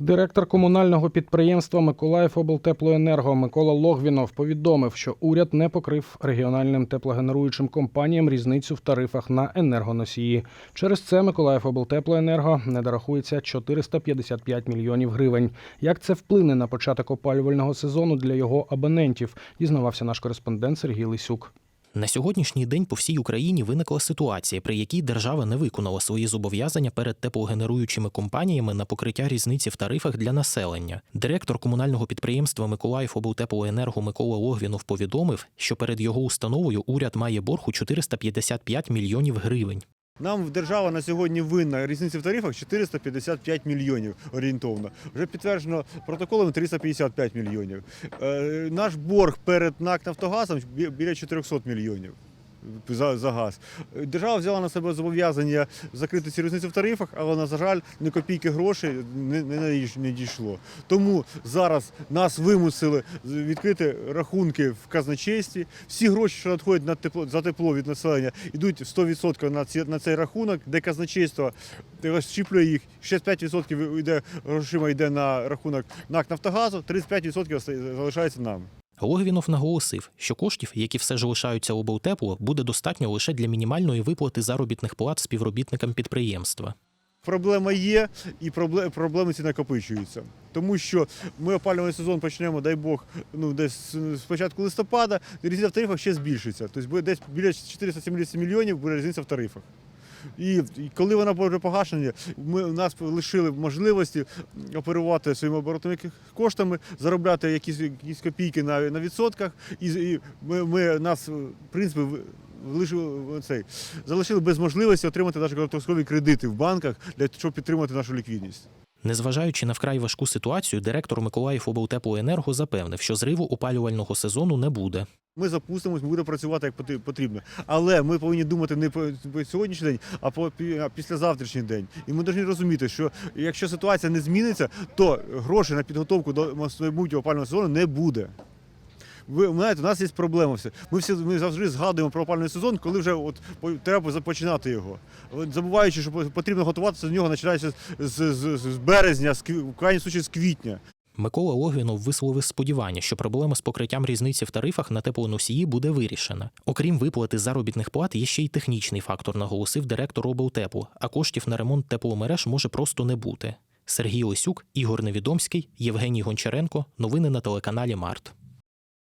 Директор комунального підприємства Миколаїв облтеплоенерго Микола Логвінов повідомив, що уряд не покрив регіональним теплогенеруючим компаніям різницю в тарифах на енергоносії. Через це Миколаїв облтеплоенерго не дорахується 455 мільйонів гривень. Як це вплине на початок опалювального сезону для його абонентів? Дізнавався наш кореспондент Сергій Лисюк. На сьогоднішній день по всій Україні виникла ситуація, при якій держава не виконала свої зобов'язання перед теплогенеруючими компаніями на покриття різниці в тарифах для населення. Директор комунального підприємства Миколаїв облтеплоенерго Микола Логвінов повідомив, що перед його установою уряд має борг у 455 мільйонів гривень. Нам держава на сьогодні винна різниця в тарифах 455 мільйонів орієнтовно. Вже підтверджено протоколом 355 мільйонів. Е, наш борг перед НАК Нафтогазом біля 400 мільйонів. За, за газ. Держава взяла на себе зобов'язання закрити ці різниці в тарифах, але, на жаль, ні копійки грошей не, не, не дійшло. Тому зараз нас вимусили відкрити рахунки в казначействі. Всі гроші, що надходять на тепло, за тепло від населення, йдуть 100% на, ці, на цей рахунок, де казначейство розщіплює їх. 65% йде, грошима йде на рахунок НАК Нафтогазу, 35% залишається нам. Логвінов наголосив, що коштів, які все ж лишаються облтепло, буде достатньо лише для мінімальної виплати заробітних плат співробітникам підприємства. Проблема є, і проблеми, ці накопичуються. Тому що ми опалювальний сезон почнемо, дай Бог, ну десь з початку листопада, різниця в тарифах ще збільшиться. Тобто десь біля 470 мільйонів буде різниця в тарифах. І, коли вона буде погашена, ми нас лишили можливості оперувати своїми оборотними коштами, заробляти якісь, якісь копійки на, на відсотках. І, і ми, ми нас, в принципі, лишили цей залишили без можливості отримати навіть додаткові кредити в банках для щоб підтримати нашу ліквідність. Незважаючи на вкрай важку ситуацію, директор Миколаїв облтеплоенерго запевнив, що зриву опалювального сезону не буде. Ми запустимось, ми будемо працювати як потрібно. Але ми повинні думати не про сьогоднішній день, а пі- післязавтрашній день. І ми повинні розуміти, що якщо ситуація не зміниться, то грошей на підготовку до майбутнього опалювального сезону не буде. Ви знаєте, у нас є проблема. Все. Ми всі ми завжди згадуємо про опалювальний сезон, коли вже от треба започинати його. Забуваючи, що потрібно готуватися до нього, починаючи з, з, з, березня, в крайній случаї з квітня. Микола Логвінов висловив сподівання, що проблема з покриттям різниці в тарифах на теплоносії буде вирішена. Окрім виплати заробітних плат, є ще й технічний фактор, наголосив директор облтеплу, а коштів на ремонт тепломереж може просто не бути. Сергій Лисюк, Ігор Невідомський, Євгеній Гончаренко. Новини на телеканалі Март.